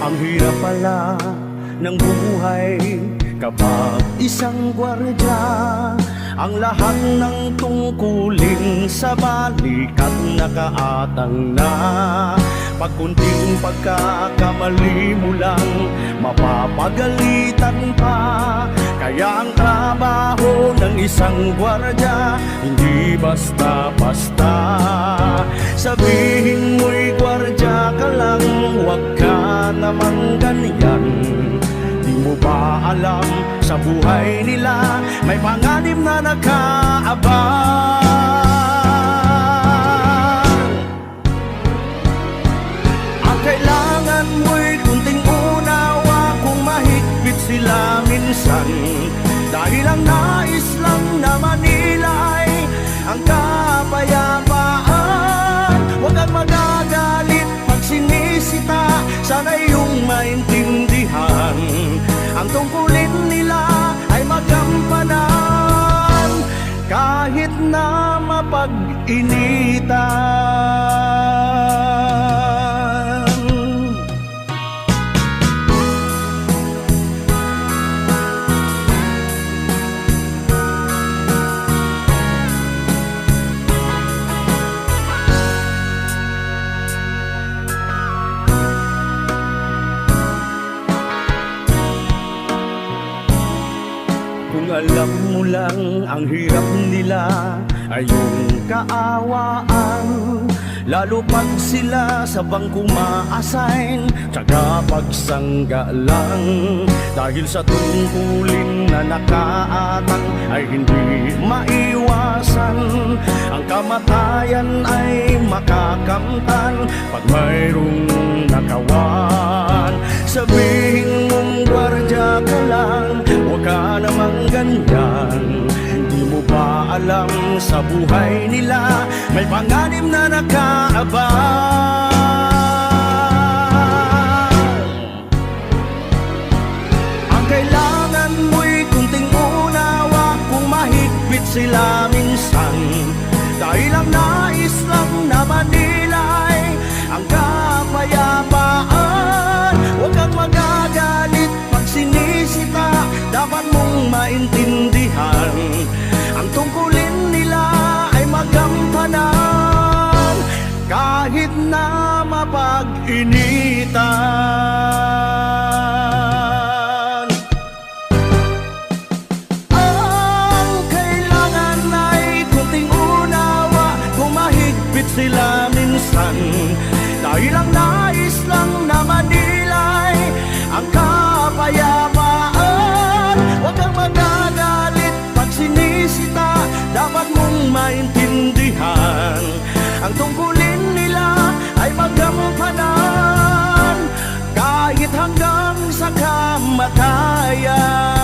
pala ng buhay kapag isang gwardya ang lahat ng tungkulin sa balikat nakaatang na. Pag kunting pagkakamali mo lang Mapapagalitan pa. Kaya ang trabaho ng isang gwardya Hindi basta-basta. Sabihin mo'y gwardya ka lang namang ganyan. Di mo ba alam sa buhay nila May panganib na nakaabang Ang kailangan mo'y kunting unawa Kung mahigpit sila minsan. Dahil ang nais lang naman nila ay Ang kapayapaan Huwag kang magagalit mapag-initan Kung alam mo lang ang hirap nila ay yung kaawaan Lalo pag sila sa bangko ma-assign Tsaga pagsangga lang Dahil sa tungkulin na nakaatang Ay hindi maiwasan. Ang kamatayan ay makakamtan Pag mayroong nakawan. Sabihin mong gwardya ka lang Huwag ka namang ganyan alam sa buhay nila. May panganib na nakaabang Ang kailangan mo'y kunting unawa Kung mahigpit sila minsan. Dahil ang nais lang naman nila ay Ang kapayapaan. Huwag kang magagalit pag sinisita Dapat mong maintindihan mapag-initan ang kailangan ay kunting unawa Kung mahigpit sila minsan. Dahil ang nais Kahit hanggang sa kamatayan